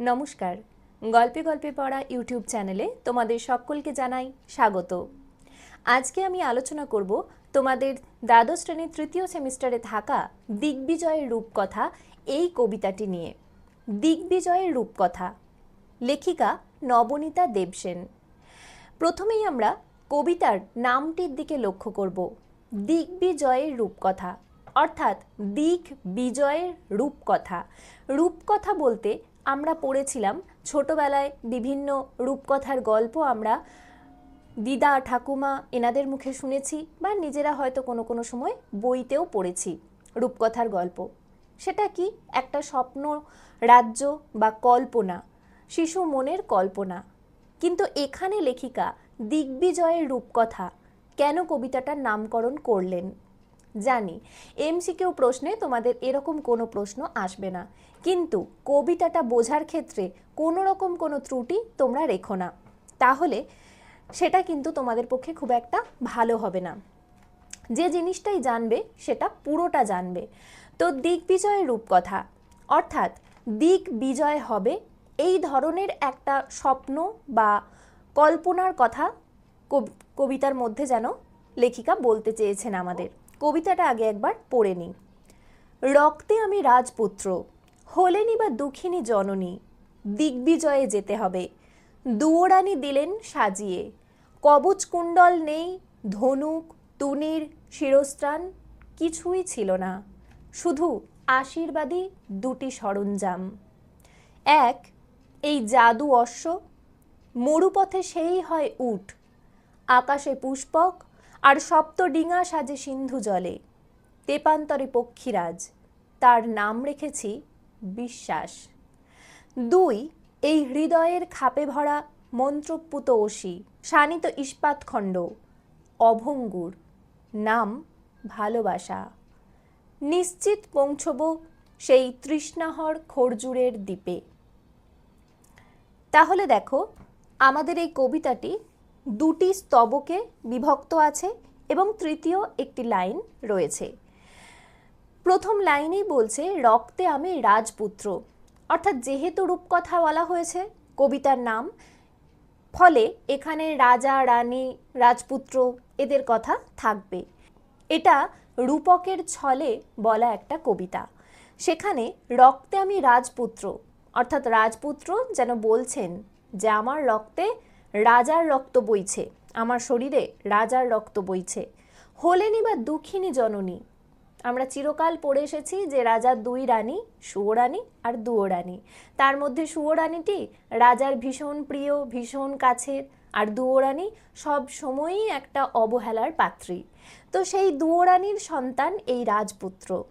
নমস্কার। গল্পে গল্পে পড়া ইউটিউব চ্যানেলে তোমাদের সকলকে জানাই স্বাগত। আজকে আমি আলোচনা করব তোমাদের দ্বাদশ শ্রেণির তৃতীয় সেমিস্টারে থাকা দিগ্বিজয়ের রূপকথা এই কবিতাটি নিয়ে। দিগ্বিজয়ের রূপকথা। লেখিকা নবনীতা দেবসেন। প্রথমেই আমরা কবিতার নামটির দিকে লক্ষ্য করব। দিগ্বিজয়ের রূপকথা। অর্থাৎ দিক বিজয়ের রূপকথা। রূপকথা বলতে আমরা পড়েছিলাম, ছোটবেলায় বিভিন্ন রূপকথার গল্প আমরা দিদা, ঠাকুমা এনাদের মুখে শুনেছি বা নিজেরা হয়তো কোনো কোনো সময় বইতেও পড়েছি রূপকথার গল্প। সেটা কি? একটা স্বপ্ন, রাজ্য বা কল্পনা, শিশু মনের কল্পনা। কিন্তু এখানে লেখিকা দিগ্বিজয়ের রূপকথা কেন কবিতাটার নামকরণ করলেন? জানি, এমসিকিউ প্রশ্নে তোমাদের এরকম কোনো প্রশ্ন আসবে না। কিন্তু কবিতাটা বোঝার ক্ষেত্রে কোনো রকম কোনো ত্রুটি তোমরা রেখো না। তাহলে সেটা কিন্তু তোমাদের পক্ষে খুব একটা ভালো হবে না। যে জিনিসটাই জানবে, সেটা পুরোটা জানবে। তো দিগ্বিজয়ের রূপকথা, অর্থাৎ দিক বিজয় হবে এই ধরনের একটা স্বপ্ন বা কল্পনার কথা কব- কবিতার মধ্যে যেন লেখিকা বলতে চেয়েছেন আমাদের। কবিতাটা আগে একবার পড়ে নিই। রক্তে আমি রাজপুত্র হলেনি বা দুঃখিনী জননী, দিগ্বিজয়ে যেতে হবে। দুয়োরানি দিলেন সাজিয়ে। কবচ কুণ্ডল নেই, ধনুক তুনির শিরস্ত্রাণ কিছুই ছিল না। শুধু আশীর্বাদী দুটি সরঞ্জাম। এক, এই জাদু অশ্ব। মরুপথে সেই হয় উট। আকাশে পুষ্পক আর সপ্ত ডিঙা সাজে সিন্ধু জলে। তেপান্তরে পক্ষীরাজ। তার নাম রেখেছি বিশ্বাস। দুই, এই হৃদয়ের খাপে ভরা মন্ত্রপুত অসি শানিত ইস্পাতখণ্ড অভঙ্গুর, নাম ভালোবাসা। নিশ্চিত পৌঁছব সেই তৃষ্ণাহর খরজুরের দ্বীপে। তাহলে দেখো, আমাদের এই কবিতাটি দুটি স্তবকে বিভক্ত আছে এবং তৃতীয় একটি লাইন রয়েছে। প্রথম লাইনেই বলছে, রক্তে আমি রাজপুত্র। অর্থাৎ যেহেতু রূপকথা বলা হয়েছে, কবিতার নাম, ফলে এখানে রাজা, রানী, রাজপুত্র এদের কথা থাকবে। এটা রূপকের ছলে বলা একটা কবিতা। সেখানে রক্তে আমি রাজপুত্র, অর্থাৎ রাজপুত্র যেন বলছেন যে, আমার রক্তে রাজার রক্ত বইছে, আমার শরীরে রাজার রক্ত বইছে। হলেনি বা দুঃখিনী জননী আমরা চিরকাল পড়ে এসেছি যে রাজার দুই রানী সুয়োরানী আর দুয়োরানী তার মধ্যে সুয়োরানীটি রাজার ভীষণ প্রিয়, ভীষণ কাছের আর দুয়োরানী সব সময়ই একটা অবহেলার পাত্রী। তো সেই দুয়োরানীর সন্তান এই রাজপুত্র।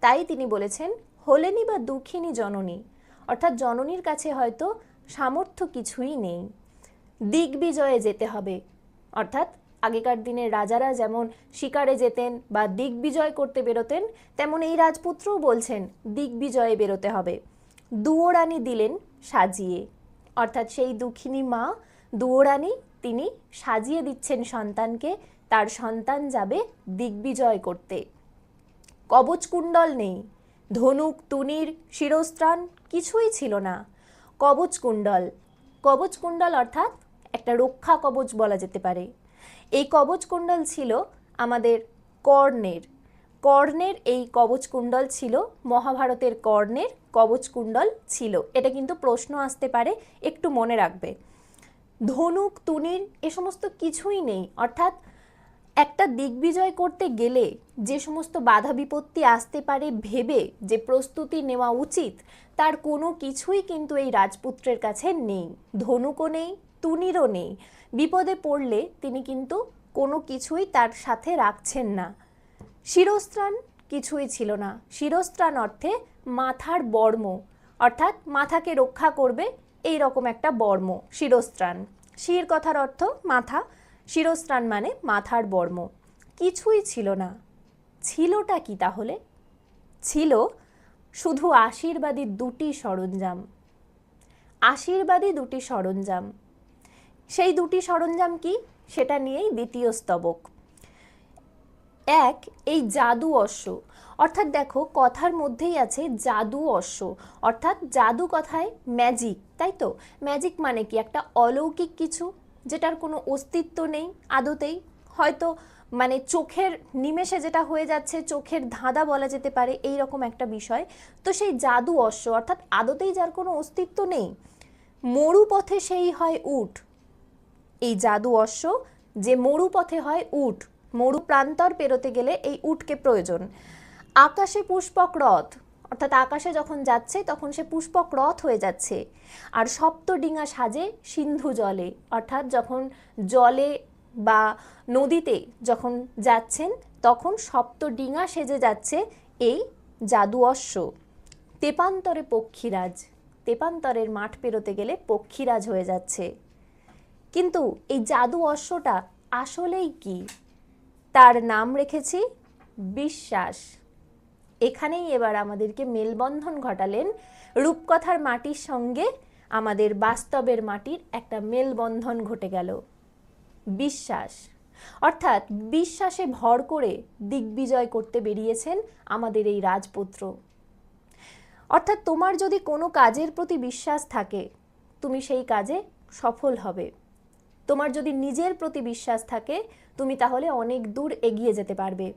তাই তিনি বলেছেন, হলেনি বা দুঃখিনী জননী। অর্থাৎ জননীর কাছে হয়তো সামর্থ্য কিছুই নেই। দিগ্বিজয়ে যেতে হবে। অর্থাৎ আগেকার দিনের রাজারা যেমন শিকারে যেতেন বা দিগ্বিজয় করতে বেরোতেন, তেমন এই রাজপুত্রও বলছেন দিগ্বিজয়ে বেরোতে হবে। দুয়োরানি দিলেন সাজিয়ে। অর্থাৎ সেই দুঃখিনী মা, দুয়োরানি তিনি সাজিয়ে দিচ্ছেন সন্তানকে, তার সন্তান যাবে দিগ্বিজয় করতে। কবচকুণ্ডল নেই, ধনুক, তুনির, শিরস্ত্রাণ কিছুই ছিল না। কবচকুণ্ডল কবচকুণ্ডল অর্থাৎ একটা রক্ষা কবচ বলা যেতে পারে। এই কবচকুণ্ডল ছিল আমাদের কর্ণের। কর্ণের এই কবচকুণ্ডল ছিল, মহাভারতের কর্ণের কবচকুণ্ডল ছিল। এটা কিন্তু প্রশ্ন আসতে পারে, একটু মনে রাখবে। ধনুক, তুনির এ সমস্ত কিছুই নেই। অর্থাৎ একটা দিগ্বিজয় করতে গেলে যে সমস্ত বাধা বিপত্তি আসতে পারে ভেবে যে প্রস্তুতি নেওয়া উচিত, তার কোনো কিছুই কিন্তু এই রাজপুত্রের কাছে নেই। ধনুকও নেই তুনিরও নেই। বিপদে পড়লে তিনি কিন্তু কোনো কিছুই তার সাথে রাখছেন না। শিরস্ত্রাণ কিছুই ছিল না। শিরস্ত্রাণ অর্থে মাথার বর্ম। অর্থাৎ মাথাকে রক্ষা করবে এই রকম একটা বর্ম, শিরস্ত্রাণ। শির কথার অর্থ মাথা। শিরস্ত্রাণ মানে মাথার বর্ম। কিছুই ছিল না। ছিলটা কি তাহলে? ছিল শুধু আশীর্বাদী দুটি সরঞ্জাম। আশীর্বাদী দুটি সরঞ্জাম। সেই দুটি সরঞ্জাম কি? সেটা নিয়েই দ্বিতীয় স্তবক। এক, এই জাদু অশ্ব। অর্থাৎ দেখো, কথার মধ্যেই আছে জাদু অশ্ব। অর্থাৎ জাদু কথায় ম্যাজিক তাই তো? ম্যাজিক মানে কি? একটা অলৌকিক কিছু যেটার কোনো অস্তিত্ব নেই আদতেই। হয়তো মানে চোখের নিমেষে যেটা হয়ে যাচ্ছে, চোখের ধাঁধা বলা যেতে পারে এই রকম একটা বিষয়। তো সেই জাদু অশ্ব, অর্থাৎ আদতেই যার কোনো অস্তিত্ব নেই। মরুপথে সেই হয় উট। এই জাদু অশ্ব যে মরু পথে হয় উট, মরু প্রান্তর পেরোতে গেলে এই উটকে প্রয়োজন। আকাশে পুষ্পক রথ, অর্থাৎ আকাশে যখন যাচ্ছে তখন সে পুষ্পক রথ হয়ে যাচ্ছে। আর সপ্তডিঙা সাজে সিন্ধু জলে, অর্থাৎ যখন জলে বা নদীতে যখন যাচ্ছেন তখন সপ্তডিঙা সেজে যাচ্ছে এই জাদু অশ্ব। তেপান্তরে পক্ষীরাজ, তেপান্তরের মাঠ পেরোতে গেলে পক্ষীরাজ হয়ে যাচ্ছে। কিন্তু এই জাদু অশ্বটা আসলেই কি? তার নাম রেখেছি বিশ্বাস। এখানেই এবার আমাদেরকে মেলবন্ধন ঘটালেন রূপকথার মাটির সঙ্গে আমাদের বাস্তবের মাটির একটা মেলবন্ধন ঘটে গেল, বিশ্বাস। অর্থাৎ বিশ্বাসে ভর করে দিগ্বিজয় করতে বেরিয়েছেন আমাদের এই রাজপুত্র। অর্থাৎ তোমার যদি কোনো কাজের প্রতি বিশ্বাস থাকে, তুমি সেই কাজে সফল হবে। তোমার যদি নিজের প্রতি বিশ্বাস থাকে, তুমি তাহলে অনেক দূর এগিয়ে যেতে পারবে।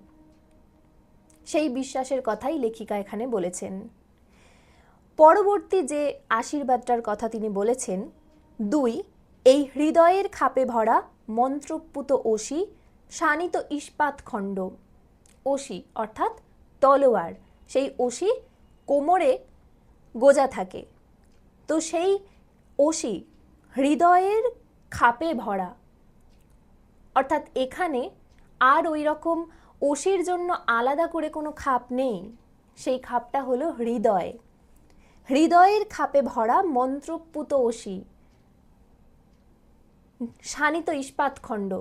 সেই বিশ্বাসের কথাই লেখিকা এখানে বলেছেন। পরবর্তী যে আশীর্বাদটার কথা তিনি বলেছেন, দুই, এই হৃদয়ের খাপে ভরা মন্ত্রপুত অসি শানিত ইস্পাত খণ্ড। অসি অর্থাৎ তলোয়ার। সেই অসি কোমরে গোজা থাকে। তো সেই অসি হৃদয়ের খাপে ভরা। অর্থাৎ এখানে আর ওই রকম ওষির জন্য আলাদা করে কোনো খাপ নেই। সেই খাপটা হলো হৃদয়। হৃদয়ের খাপে ভরা মন্ত্রপুত অসি শানিত ইস্পাত খণ্ড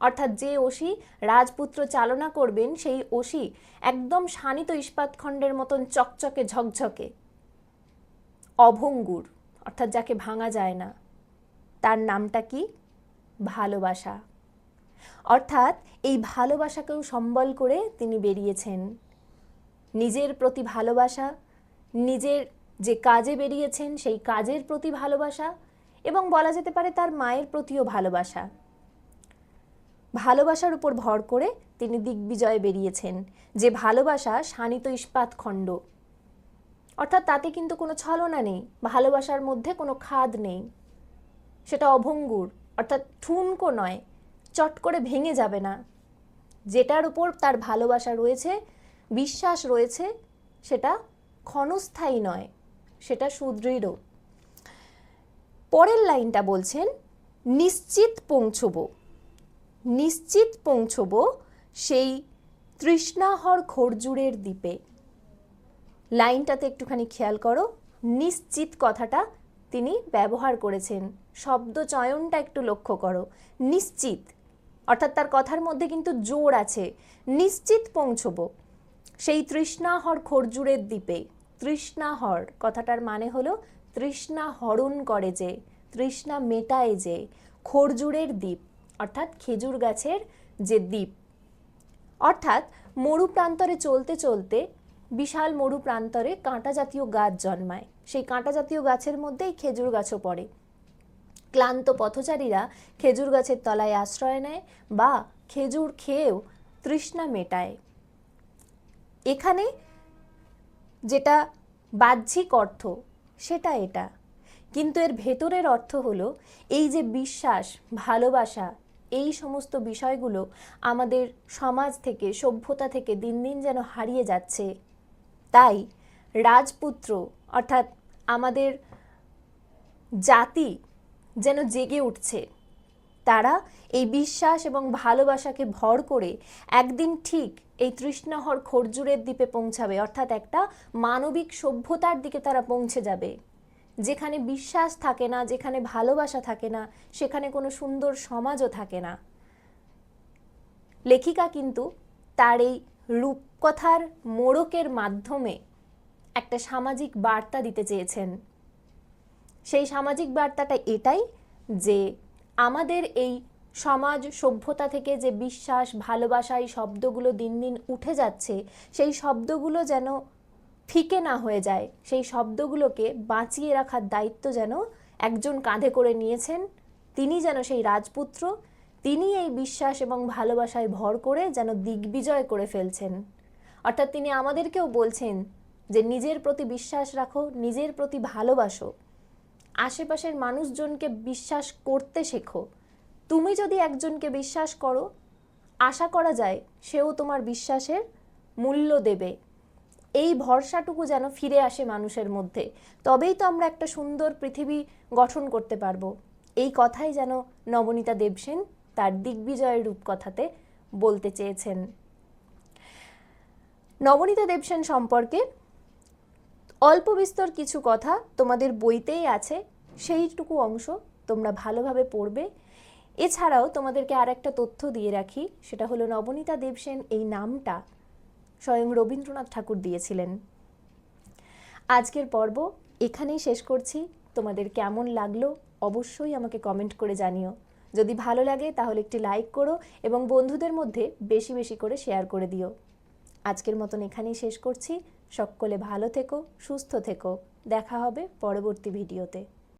অর্থাৎ যে অসি রাজপুত্র চালনা করবেন, সেই অসি একদম শানিত ইস্পাত খণ্ডের মতন চকচকে ঝকঝকে। অভঙ্গুর, অর্থাৎ যাকে ভাঙা যায় না। তার নামটা কি? ভালোবাসা। অর্থাৎ এই ভালোবাসাকেও সম্বল করে তিনি বেরিয়েছেন। নিজের প্রতি ভালোবাসা, নিজের যে কাজে বেরিয়েছেন সেই কাজের প্রতি ভালোবাসা এবং বলা যেতে পারে তার মায়ের প্রতিও ভালোবাসা। ভালোবাসার উপর ভর করে তিনি দিগ্বিজয়ে বেরিয়েছেন, যে ভালোবাসা শানিত ইস্পাত খণ্ড। অর্থাৎ তাতে কিন্তু কোনো ছলনা নেই, ভালোবাসার মধ্যে কোনো খাদ নেই। সেটা অভঙ্গুর, অর্থাৎ ঠুনকো নয়, চট করে ভেঙে যাবে না। যেটার উপর তার ভালোবাসা রয়েছে, বিশ্বাস রয়েছে, সেটা ক্ষণস্থায়ী নয়, সেটা সুদৃঢ়। পরের লাইনটা বলছেন, নিশ্চিত পৌঁছব। নিশ্চিত পৌঁছব সেই তৃষ্ণাহর খরজুরের দ্বীপে। লাইনটাতে একটুখানি খেয়াল করো, নিশ্চিত কথাটা তিনি ব্যবহার করেছেন। শব্দ চয়নটা একটু লক্ষ্য করো। নিশ্চিত, অর্থাৎ তার কথার মধ্যে কিন্তু জোর আছে। নিশ্চিত পৌঁছব। সেই তৃষ্ণাহর খরজুরের দ্বীপে। তৃষ্ণাহর, কথাটার মানে হলো তৃষ্ণা হরণ করে যে, তৃষ্ণা মেটায় যে, খরজুরের দ্বীপ, অর্থাৎ খেজুর গাছের যে দ্বীপ। অর্থাৎ মরু প্রান্তরে চলতে চলতে বিশাল মরু প্রান্তরে কাঁটা জাতীয় গাছ জন্মায়। সেই কাঁটা জাতীয় গাছের মধ্যেই খেজুর গাছও পড়ে। ক্লান্ত পথচারীরা খেজুর গাছের তলায় আশ্রয় নেয় বা খেজুর খেয়েও তৃষ্ণা মেটায়। এখানে যেটা বাহ্যিক অর্থ, সেটা এটা। কিন্তু এর ভেতরের অর্থ হলো এই যে বিশ্বাস, ভালোবাসা, এই সমস্ত বিষয়গুলো আমাদের সমাজ থেকে, সভ্যতা থেকে দিন দিন যেন হারিয়ে যাচ্ছে। তাই রাজপুত্র, অর্থাৎ আমাদের জাতি যেন জেগে উঠছে। তারা এই বিশ্বাস এবং ভালোবাসাকে ভর করে একদিন ঠিক এই তৃষ্ণাহর খরজুরের দ্বীপে পৌঁছাবে, অর্থাৎ একটা মানবিক সভ্যতার দিকে তারা পৌঁছে যাবে। যেখানে বিশ্বাস থাকে না, যেখানে ভালোবাসা থাকে না, সেখানে কোনো সুন্দর সমাজও থাকে না। লেখিকা কিন্তু তার এই রূপকথার মোড়কের মাধ্যমে একটা সামাজিক বার্তা দিতে চেয়েছেন। সেই সামাজিক বার্তাটা এটাই যে আমাদের এই সমাজ সভ্যতা থেকে যে বিশ্বাস, ভালোবাসা, এই শব্দগুলো দিন দিন উঠে যাচ্ছে, সেই শব্দগুলো যেন ফিকে না হয়ে যায়, সেই শব্দগুলোকে বাঁচিয়ে রাখার দায়িত্ব যেন একজন কাঁধে করে নিয়েছেন, তিনি যেন সেই রাজপুত্র, তিনি এই বিশ্বাস এবং ভালোবাসায় ভর করে যেন দিগ্বিজয় করে ফেলছেন। অর্থাৎ তিনি আমাদেরকেও বলছেন যে নিজের প্রতি বিশ্বাস রাখো, নিজের প্রতি ভালোবাসো। আশেপাশের মানুষজনকে বিশ্বাস করতে শেখো। তুমি যদি একজনকে বিশ্বাস করো, আশা করা যায় সেও তোমার বিশ্বাসের মূল্য দেবে। এই ভরসাটুকু যেন ফিরে আসে মানুষের মধ্যে, তবেই তো আমরা একটা সুন্দর পৃথিবী গঠন করতে পারব। এই কথাই যেন নবনীতা দেবসেন তার দিগ্বিজয়ের রূপকথাতে বলতে চেয়েছেন। নবনীতা দেবসেন সম্পর্কে অল্প বিস্তর কিছু কথা তোমাদের বইতেই আছে, সেইটুকু অংশ তোমরা ভালোভাবে পড়বে। এছাড়াও তোমাদেরকে আর একটা তথ্য দিয়ে রাখি, সেটা হলো নবনীতা দেবসেন এই নামটা স্বয়ং রবীন্দ্রনাথ ঠাকুর দিয়েছিলেন। আজকের পর্ব এখানেই শেষ করছি। তোমাদের কেমন লাগল অবশ্যই আমাকে কমেন্ট করে জানিও। যদি ভালো লাগে তাহলে একটি লাইক করো এবং বন্ধুদের মধ্যে বেশি বেশি করে শেয়ার করে দিও। আজকের মতন এখানেই শেষ করছি। সকলে ভালো থেকো সুস্থ থেকো। দেখা হবে পরবর্তী ভিডিওতে।